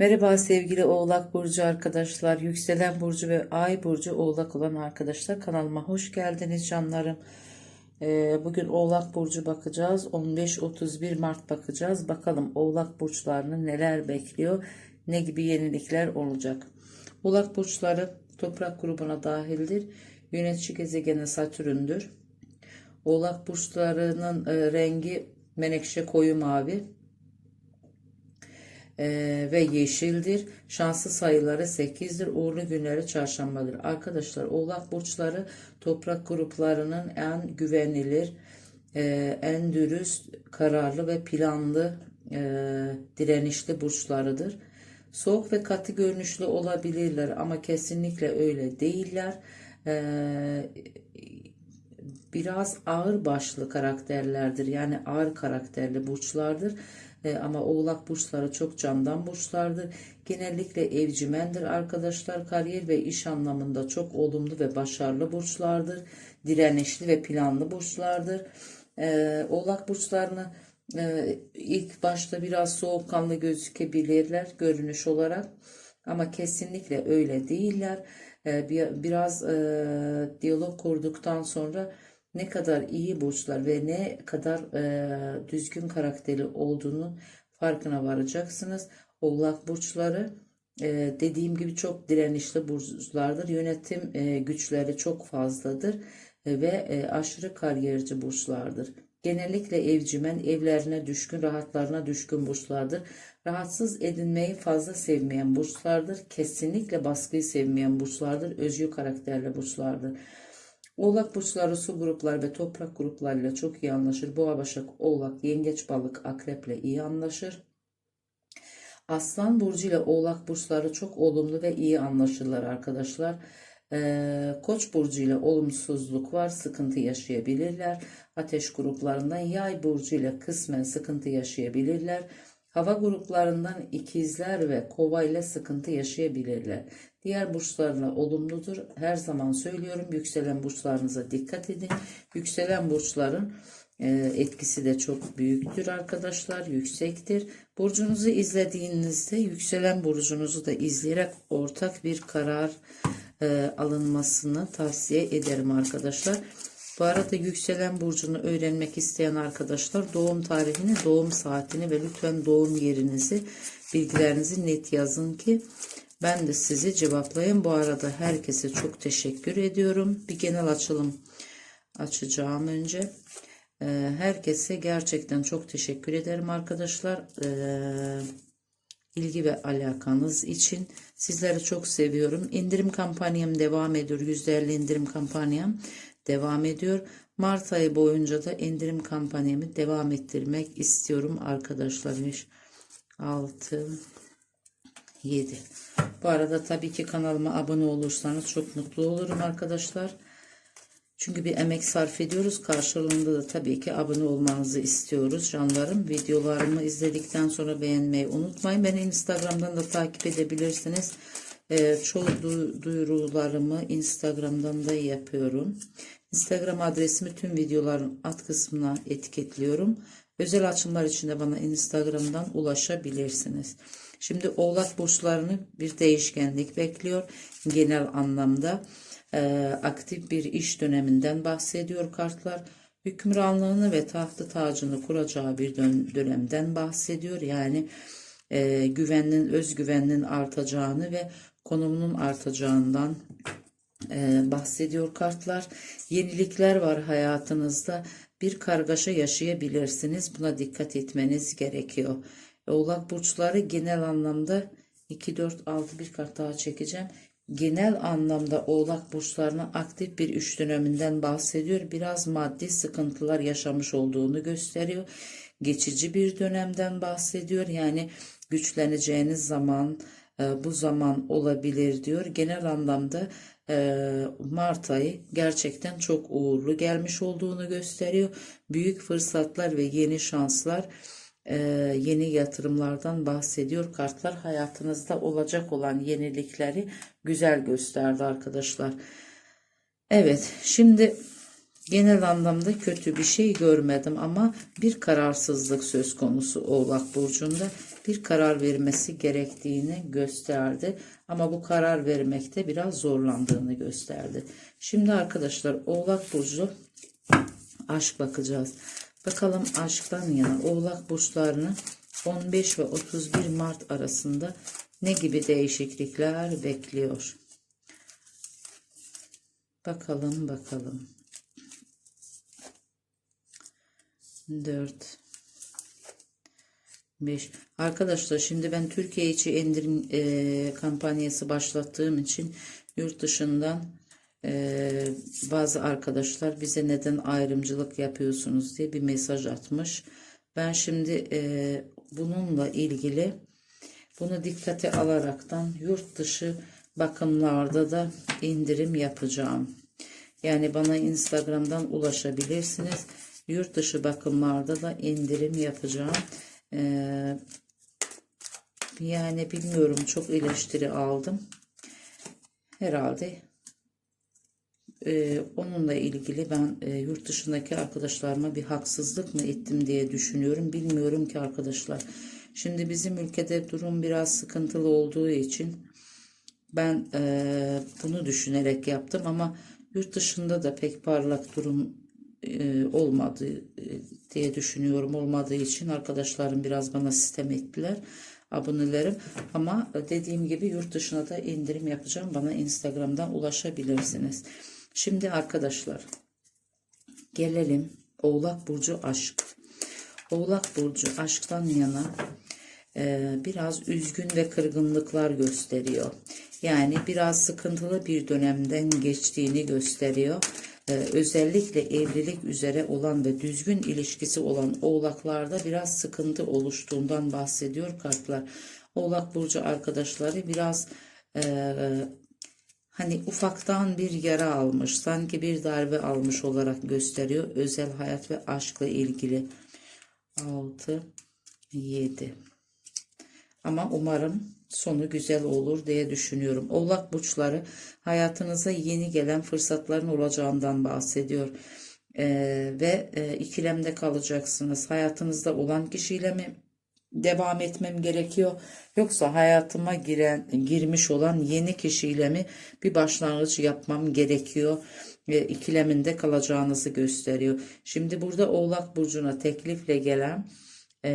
Merhaba sevgili Oğlak Burcu arkadaşlar, Yükselen Burcu ve Ay Burcu Oğlak olan arkadaşlar kanalıma hoş geldiniz canlarım. Ee, bugün Oğlak Burcu bakacağız. 15-31 Mart bakacağız. Bakalım Oğlak Burçlarını neler bekliyor, ne gibi yenilikler olacak. Oğlak Burçları toprak grubuna dahildir. Yönetici gezegeni Satürn'dür. Oğlak Burçlarının e, rengi menekşe koyu mavi. Ee, ve yeşildir. Şanslı sayıları 8'dir. Uğurlu günleri çarşambadır. Arkadaşlar Oğlak burçları toprak gruplarının en güvenilir, e, en dürüst, kararlı ve planlı, e, direnişli burçlarıdır. Soğuk ve katı görünüşlü olabilirler ama kesinlikle öyle değiller. Ee, biraz ağır başlı karakterlerdir. Yani ağır karakterli burçlardır. E, ama oğlak burçları çok candan burçlardır. Genellikle evcimendir arkadaşlar. Kariyer ve iş anlamında çok olumlu ve başarılı burçlardır. Direnişli ve planlı burçlardır. E, oğlak burçlarını e, ilk başta biraz soğukkanlı gözükebilirler görünüş olarak. Ama kesinlikle öyle değiller. Bir, biraz diyalog kurduktan sonra ne kadar iyi burçlar ve ne kadar e, düzgün karakteri olduğunu farkına varacaksınız. Oğlak burçları e, dediğim gibi çok direnişli burçlardır. Yönetim e, güçleri çok fazladır e, ve e, aşırı kariyerci burçlardır. Genellikle evcimen, evlerine düşkün, rahatlarına düşkün burçlardır. Rahatsız edinmeyi fazla sevmeyen burçlardır. Kesinlikle baskıyı sevmeyen burçlardır. Özgür karakterli burçlardır. Oğlak burçları su gruplar ve toprak gruplarıyla çok iyi anlaşır. Boğa, Başak, Oğlak, Yengeç, Balık, Akrep'le iyi anlaşır. Aslan burcu ile Oğlak burçları çok olumlu ve iyi anlaşırlar arkadaşlar. Ee, Koç burcu ile olumsuzluk var, sıkıntı yaşayabilirler. Ateş gruplarından Yay burcu ile kısmen sıkıntı yaşayabilirler. Hava gruplarından ikizler ve kova ile sıkıntı yaşayabilirler. Diğer burçlarla olumludur. Her zaman söylüyorum yükselen burçlarınıza dikkat edin. Yükselen burçların e, etkisi de çok büyüktür arkadaşlar. Yüksektir. Burcunuzu izlediğinizde yükselen burcunuzu da izleyerek ortak bir karar e, alınmasını tavsiye ederim arkadaşlar. Bu arada yükselen burcunu öğrenmek isteyen arkadaşlar doğum tarihini, doğum saatini ve lütfen doğum yerinizi, bilgilerinizi net yazın ki ben de sizi cevaplayayım. Bu arada herkese çok teşekkür ediyorum. Bir genel açılım açacağım önce. Ee, herkese gerçekten çok teşekkür ederim arkadaşlar. Ee, ilgi ve alakanız için sizleri çok seviyorum. İndirim kampanyam devam ediyor. %50 indirim kampanyam devam ediyor. Mart ayı boyunca da indirim kampanyamı devam ettirmek istiyorum arkadaşlar. 6 7 Bu arada tabii ki kanalıma abone olursanız çok mutlu olurum arkadaşlar. Çünkü bir emek sarf ediyoruz. Karşılığında da tabii ki abone olmanızı istiyoruz canlarım. Videolarımı izledikten sonra beğenmeyi unutmayın. Beni Instagram'dan da takip edebilirsiniz. Ee, çoğu du duyurularımı Instagram'dan da yapıyorum. Instagram adresimi tüm videoların alt kısmına etiketliyorum. Özel açımlar için de bana Instagram'dan ulaşabilirsiniz. Şimdi oğlak burçlarını bir değişkenlik bekliyor. Genel anlamda e, aktif bir iş döneminden bahsediyor kartlar. Hükümranlığını ve tahtı tacını kuracağı bir dön dönemden bahsediyor. Yani e, güvenin, özgüvenin artacağını ve konumunun artacağından e, bahsediyor kartlar. Yenilikler var hayatınızda. Bir kargaşa yaşayabilirsiniz. Buna dikkat etmeniz gerekiyor. Oğlak burçları genel anlamda 2 4 6 bir kart daha çekeceğim. Genel anlamda Oğlak burçlarının aktif bir üç döneminden bahsediyor. Biraz maddi sıkıntılar yaşamış olduğunu gösteriyor. Geçici bir dönemden bahsediyor. Yani güçleneceğiniz zaman e, bu zaman olabilir diyor. Genel anlamda e, Mart ayı gerçekten çok uğurlu gelmiş olduğunu gösteriyor. Büyük fırsatlar ve yeni şanslar, e, yeni yatırımlardan bahsediyor. Kartlar hayatınızda olacak olan yenilikleri güzel gösterdi arkadaşlar. Evet, şimdi genel anlamda kötü bir şey görmedim ama bir kararsızlık söz konusu Oğlak burcunda. bir karar vermesi gerektiğini gösterdi. Ama bu karar vermekte biraz zorlandığını gösterdi. Şimdi arkadaşlar Oğlak Burcu aşk bakacağız. Bakalım aşktan yana Oğlak Burçlarını 15 ve 31 Mart arasında ne gibi değişiklikler bekliyor? Bakalım bakalım. 4 5 Arkadaşlar şimdi ben Türkiye içi indirim e, kampanyası başlattığım için yurt dışından e, bazı arkadaşlar bize neden ayrımcılık yapıyorsunuz diye bir mesaj atmış. Ben şimdi e, bununla ilgili bunu dikkate alaraktan yurt dışı bakımlarda da indirim yapacağım. Yani bana Instagram'dan ulaşabilirsiniz. Yurt dışı bakımlarda da indirim yapacağım. Ee, yani bilmiyorum çok eleştiri aldım. Herhalde e, onunla ilgili ben e, yurt dışındaki arkadaşlarıma bir haksızlık mı ettim diye düşünüyorum. Bilmiyorum ki arkadaşlar. Şimdi bizim ülkede durum biraz sıkıntılı olduğu için ben e, bunu düşünerek yaptım ama yurt dışında da pek parlak durum e, olmadı diye düşünüyorum. Olmadığı için arkadaşlarım biraz bana sistem ettiler abonelerim ama dediğim gibi yurt dışına da indirim yapacağım. Bana Instagram'dan ulaşabilirsiniz. Şimdi arkadaşlar gelelim Oğlak Burcu aşk. Oğlak Burcu aşktan yana e, biraz üzgün ve kırgınlıklar gösteriyor. Yani biraz sıkıntılı bir dönemden geçtiğini gösteriyor. Ee, özellikle evlilik üzere olan ve düzgün ilişkisi olan oğlaklarda biraz sıkıntı oluştuğundan bahsediyor kartlar. Oğlak burcu arkadaşları biraz e, hani ufaktan bir yara almış, sanki bir darbe almış olarak gösteriyor. Özel hayat ve aşkla ilgili. 6 7 ama umarım sonu güzel olur diye düşünüyorum. Oğlak burçları hayatınıza yeni gelen fırsatların olacağından bahsediyor. Ee, ve e, ikilemde kalacaksınız. Hayatınızda olan kişiyle mi devam etmem gerekiyor yoksa hayatıma giren girmiş olan yeni kişiyle mi bir başlangıç yapmam gerekiyor e, ikileminde kalacağınızı gösteriyor. Şimdi burada Oğlak burcuna teklifle gelen e,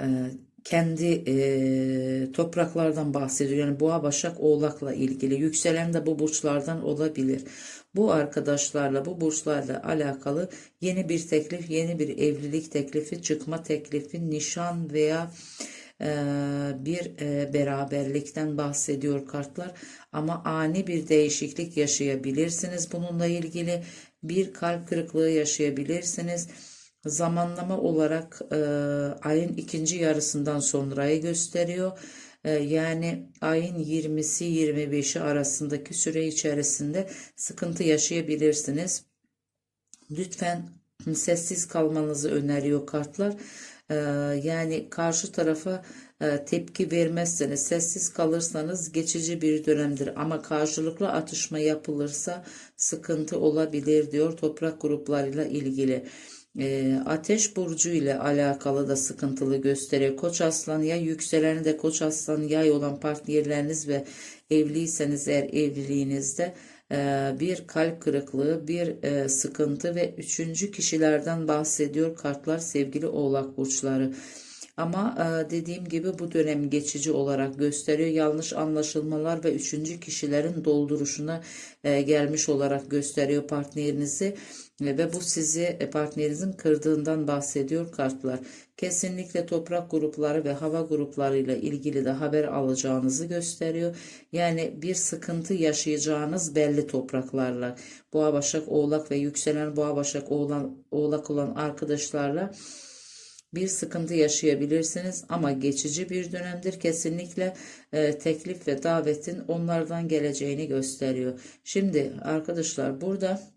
e, kendi e, topraklardan bahsediyor. Yani boğa başak oğlakla ilgili. Yükselen de bu burçlardan olabilir. Bu arkadaşlarla bu burçlarla alakalı yeni bir teklif, yeni bir evlilik teklifi, çıkma teklifi, nişan veya bir beraberlikten bahsediyor kartlar. Ama ani bir değişiklik yaşayabilirsiniz. Bununla ilgili bir kalp kırıklığı yaşayabilirsiniz zamanlama olarak e, ayın ikinci yarısından sonrayı gösteriyor. E, yani ayın 20'si 25'i arasındaki süre içerisinde sıkıntı yaşayabilirsiniz. Lütfen sessiz kalmanızı öneriyor kartlar. E, yani karşı tarafa e, tepki vermezseniz, sessiz kalırsanız geçici bir dönemdir. Ama karşılıklı atışma yapılırsa sıkıntı olabilir diyor toprak gruplarıyla ilgili e, ateş burcu ile alakalı da sıkıntılı gösteriyor. Koç aslan ya yükseleni de koç aslan yay olan partnerleriniz ve evliyseniz eğer evliliğinizde e, bir kalp kırıklığı, bir e, sıkıntı ve üçüncü kişilerden bahsediyor kartlar sevgili oğlak burçları. Ama e, dediğim gibi bu dönem geçici olarak gösteriyor. Yanlış anlaşılmalar ve üçüncü kişilerin dolduruşuna gelmiş olarak gösteriyor partnerinizi ve bu sizi e, partnerinizin kırdığından bahsediyor kartlar. Kesinlikle toprak grupları ve hava gruplarıyla ilgili de haber alacağınızı gösteriyor. Yani bir sıkıntı yaşayacağınız belli topraklarla. Boğa Başak Oğlak ve yükselen Boğa Başak Oğlan, Oğlak olan arkadaşlarla bir sıkıntı yaşayabilirsiniz ama geçici bir dönemdir. Kesinlikle e, teklif ve davetin onlardan geleceğini gösteriyor. Şimdi arkadaşlar burada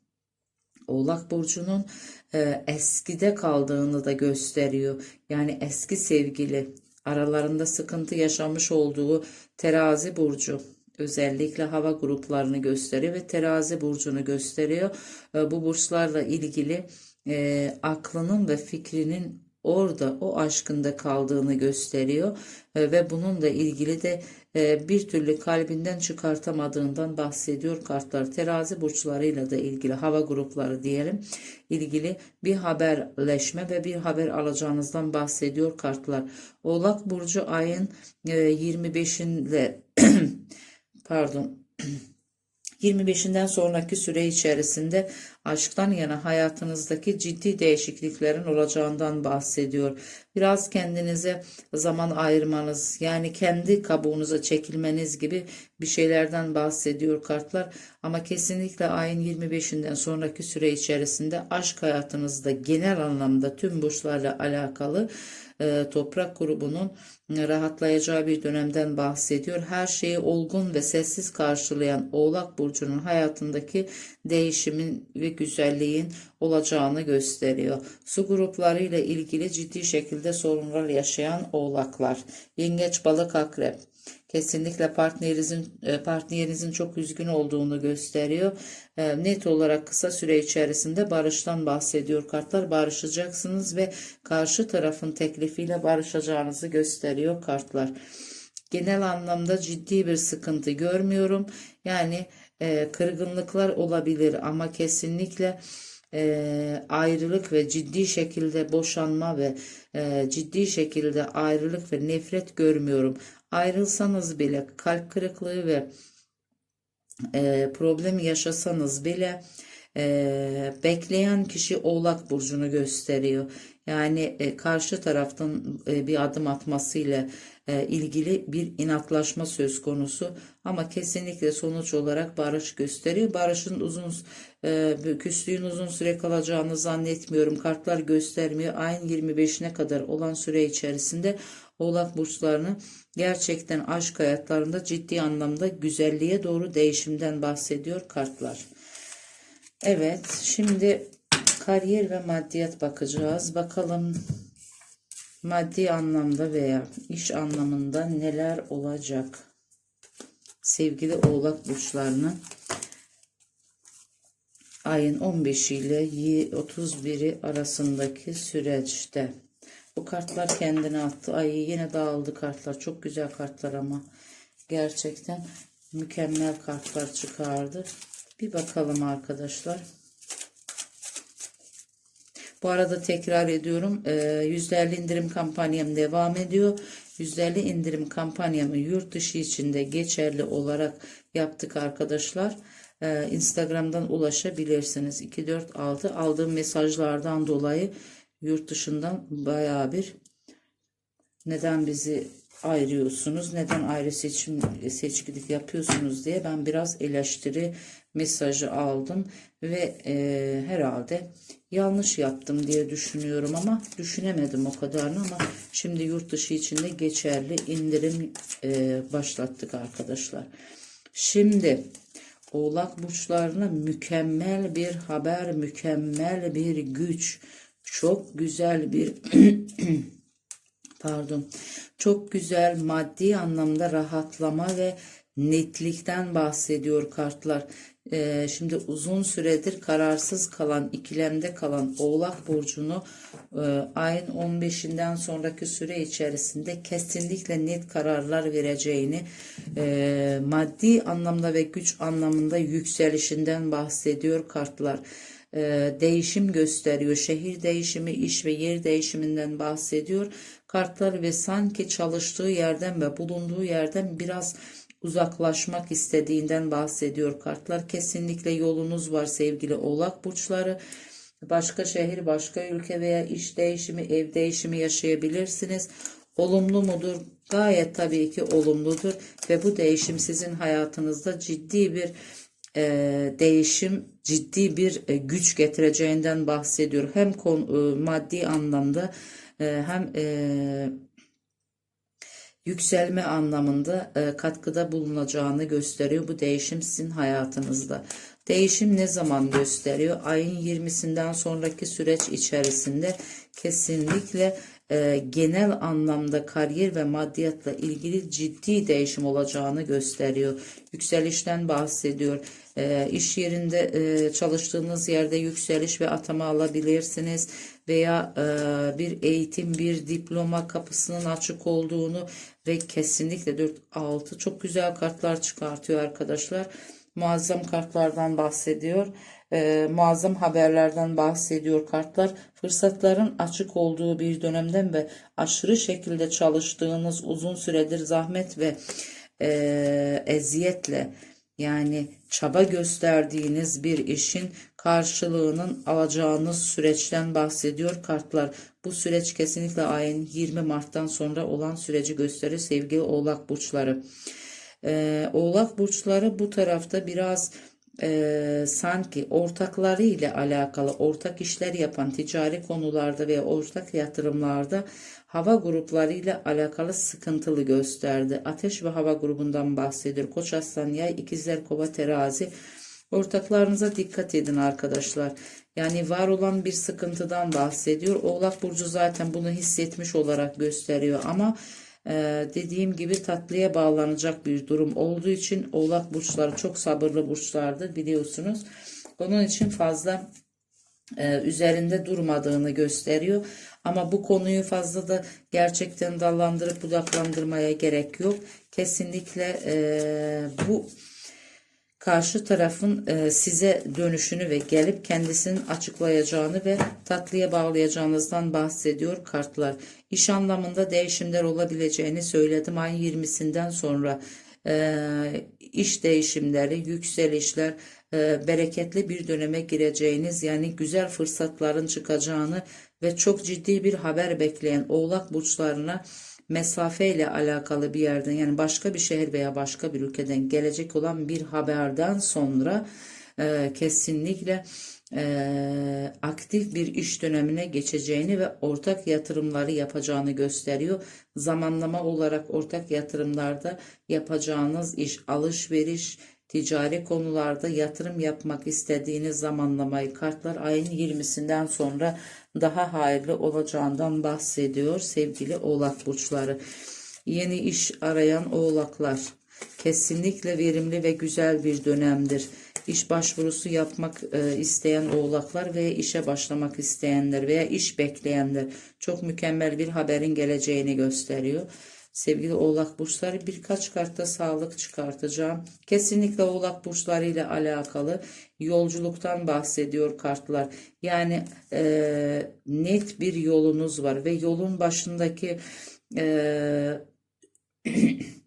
Oğlak Burcu'nun e, eskide kaldığını da gösteriyor. Yani eski sevgili aralarında sıkıntı yaşamış olduğu terazi burcu özellikle hava gruplarını gösteriyor ve terazi burcunu gösteriyor. E, bu burçlarla ilgili e, aklının ve fikrinin orada o aşkında kaldığını gösteriyor E, ve bununla ilgili de e, bir türlü kalbinden çıkartamadığından bahsediyor kartlar. Terazi burçlarıyla da ilgili hava grupları diyelim ilgili bir haberleşme ve bir haber alacağınızdan bahsediyor kartlar. Oğlak burcu ayın e, 25'inde pardon 25'inden sonraki süre içerisinde aşktan yana hayatınızdaki ciddi değişikliklerin olacağından bahsediyor. Biraz kendinize zaman ayırmanız, yani kendi kabuğunuza çekilmeniz gibi bir şeylerden bahsediyor kartlar. Ama kesinlikle ayın 25'inden sonraki süre içerisinde aşk hayatınızda genel anlamda tüm burçlarla alakalı e, toprak grubunun rahatlayacağı bir dönemden bahsediyor. Her şeyi olgun ve sessiz karşılayan Oğlak Burcu'nun hayatındaki değişimin ve güzelliğin olacağını gösteriyor. Su grupları ile ilgili ciddi şekilde sorunlar yaşayan oğlaklar, yengeç, balık, akrep, kesinlikle partnerinizin e, partnerinizin çok üzgün olduğunu gösteriyor. E, Net olarak kısa süre içerisinde barıştan bahsediyor kartlar. Barışacaksınız ve karşı tarafın teklifiyle barışacağınızı gösteriyor kartlar. Genel anlamda ciddi bir sıkıntı görmüyorum. Yani e, kırgınlıklar olabilir ama kesinlikle e, ayrılık ve ciddi şekilde boşanma ve e, ciddi şekilde ayrılık ve nefret görmüyorum. Ayrılsanız bile kalp kırıklığı ve e, problem yaşasanız bile e, bekleyen kişi Oğlak Burcu'nu gösteriyor. Yani e, karşı taraftan e, bir adım atmasıyla e, ilgili bir inatlaşma söz konusu ama kesinlikle sonuç olarak barış gösteriyor. Barışın uzun e, küslüğün uzun süre kalacağını zannetmiyorum. Kartlar göstermiyor. Ayın 25'ine kadar olan süre içerisinde Oğlak burçlarını gerçekten aşk hayatlarında ciddi anlamda güzelliğe doğru değişimden bahsediyor kartlar. Evet, şimdi kariyer ve maddiyat bakacağız. Bakalım maddi anlamda veya iş anlamında neler olacak? Sevgili Oğlak burçlarının ayın 15 ile 31'i arasındaki süreçte. Bu kartlar kendine attı. Ay yine dağıldı kartlar. Çok güzel kartlar ama gerçekten mükemmel kartlar çıkardı. Bir bakalım arkadaşlar. Bu arada tekrar ediyorum. %50 indirim kampanyam devam ediyor. %50 indirim kampanyamı yurt dışı içinde geçerli olarak yaptık arkadaşlar. Ee, Instagram'dan ulaşabilirsiniz. 246 aldığım mesajlardan dolayı yurt dışından baya bir neden bizi ayırıyorsunuz, neden ayrı seçim seçkilik yapıyorsunuz diye ben biraz eleştiri mesajı aldım ve e, herhalde yanlış yaptım diye düşünüyorum ama düşünemedim o kadarını ama şimdi yurt dışı içinde geçerli indirim e, başlattık arkadaşlar. Şimdi Oğlak burçlarına mükemmel bir haber, mükemmel bir güç, çok güzel bir pardon, çok güzel maddi anlamda rahatlama ve netlikten bahsediyor kartlar. Ee, şimdi uzun süredir kararsız kalan, ikilemde kalan Oğlak Burcu'nu e, ayın 15'inden sonraki süre içerisinde kesinlikle net kararlar vereceğini, e, maddi anlamda ve güç anlamında yükselişinden bahsediyor kartlar e, değişim gösteriyor. Şehir değişimi, iş ve yer değişiminden bahsediyor. Kartlar ve sanki çalıştığı yerden ve bulunduğu yerden biraz uzaklaşmak istediğinden bahsediyor kartlar. Kesinlikle yolunuz var sevgili oğlak burçları. Başka şehir, başka ülke veya iş değişimi, ev değişimi yaşayabilirsiniz. Olumlu mudur? Gayet tabii ki olumludur ve bu değişim sizin hayatınızda ciddi bir e, değişim, ciddi bir e, güç getireceğinden bahsediyor. Hem kon, e, maddi anlamda e, hem e, yükselme anlamında e, katkıda bulunacağını gösteriyor. Bu değişim sizin hayatınızda. Değişim ne zaman gösteriyor? Ayın 20'sinden sonraki süreç içerisinde kesinlikle e, genel anlamda kariyer ve maddiyatla ilgili ciddi değişim olacağını gösteriyor. Yükselişten bahsediyor. E, iş yerinde e, çalıştığınız yerde yükseliş ve atama alabilirsiniz veya e, bir eğitim, bir diploma kapısının açık olduğunu ve kesinlikle 4-6 çok güzel kartlar çıkartıyor arkadaşlar. Muazzam kartlardan bahsediyor. E, muazzam haberlerden bahsediyor kartlar. Fırsatların açık olduğu bir dönemden ve aşırı şekilde çalıştığınız uzun süredir zahmet ve e, eziyetle yani çaba gösterdiğiniz bir işin karşılığının alacağınız süreçten bahsediyor kartlar. Bu süreç kesinlikle ayın 20 Mart'tan sonra olan süreci gösterir sevgili Oğlak burçları. Ee, Oğlak burçları bu tarafta biraz e, sanki ortakları ile alakalı ortak işler yapan ticari konularda veya ortak yatırımlarda hava grupları ile alakalı sıkıntılı gösterdi. Ateş ve hava grubundan bahsediyor. Koç aslan yay ikizler kova terazi. Ortaklarınıza dikkat edin arkadaşlar. Yani var olan bir sıkıntıdan bahsediyor. Oğlak burcu zaten bunu hissetmiş olarak gösteriyor ama ee, dediğim gibi tatlıya bağlanacak bir durum olduğu için oğlak burçları çok sabırlı burçlardır biliyorsunuz. Onun için fazla e, üzerinde durmadığını gösteriyor. Ama bu konuyu fazla da gerçekten dallandırıp budaklandırmaya gerek yok. Kesinlikle e, bu karşı tarafın e, size dönüşünü ve gelip kendisinin açıklayacağını ve tatlıya bağlayacağınızdan bahsediyor kartlar. İş anlamında değişimler olabileceğini söyledim ayın 20'sinden sonra e, iş değişimleri, yükselişler, e, bereketli bir döneme gireceğiniz yani güzel fırsatların çıkacağını ve çok ciddi bir haber bekleyen oğlak burçlarına mesafe ile alakalı bir yerden yani başka bir şehir veya başka bir ülkeden gelecek olan bir haberden sonra e, kesinlikle e, aktif bir iş dönemine geçeceğini ve ortak yatırımları yapacağını gösteriyor. Zamanlama olarak ortak yatırımlarda yapacağınız iş, alışveriş, ticari konularda yatırım yapmak istediğiniz zamanlamayı kartlar ayın 20'sinden sonra daha hayırlı olacağından bahsediyor sevgili oğlak burçları. Yeni iş arayan oğlaklar kesinlikle verimli ve güzel bir dönemdir. İş başvurusu yapmak e, isteyen oğlaklar veya işe başlamak isteyenler veya iş bekleyenler çok mükemmel bir haberin geleceğini gösteriyor. Sevgili oğlak burçları birkaç kartta sağlık çıkartacağım. Kesinlikle oğlak burçları ile alakalı yolculuktan bahsediyor kartlar. Yani e, net bir yolunuz var ve yolun başındaki e,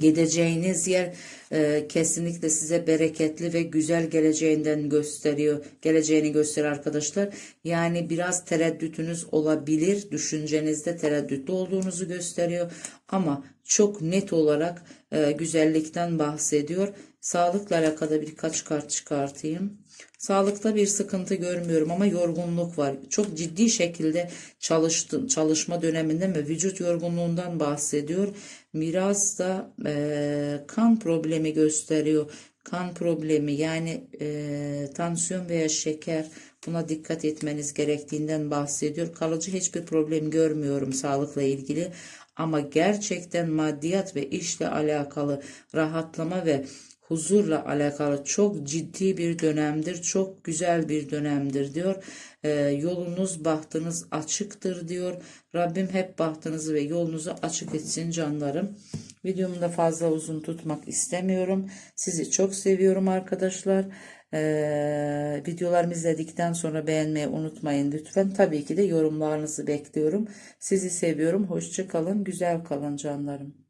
Gideceğiniz yer e, kesinlikle size bereketli ve güzel geleceğinden gösteriyor. Geleceğini gösterir arkadaşlar. Yani biraz tereddütünüz olabilir. Düşüncenizde tereddütlü olduğunuzu gösteriyor. Ama çok net olarak e, güzellikten bahsediyor. Sağlıkla alakalı birkaç kart çıkartayım. Sağlıkta bir sıkıntı görmüyorum ama yorgunluk var. Çok ciddi şekilde çalıştım, çalışma döneminde ve vücut yorgunluğundan bahsediyor. Miras da e, kan problemi gösteriyor. Kan problemi yani e, tansiyon veya şeker buna dikkat etmeniz gerektiğinden bahsediyor. Kalıcı hiçbir problem görmüyorum sağlıkla ilgili. Ama gerçekten maddiyat ve işle alakalı rahatlama ve huzurla alakalı çok ciddi bir dönemdir. Çok güzel bir dönemdir diyor. Ee, yolunuz bahtınız açıktır diyor. Rabbim hep bahtınızı ve yolunuzu açık etsin canlarım. Videomu da fazla uzun tutmak istemiyorum. Sizi çok seviyorum arkadaşlar. Ee, videolarımı izledikten sonra beğenmeyi unutmayın lütfen. Tabii ki de yorumlarınızı bekliyorum. Sizi seviyorum. Hoşça kalın. Güzel kalın canlarım.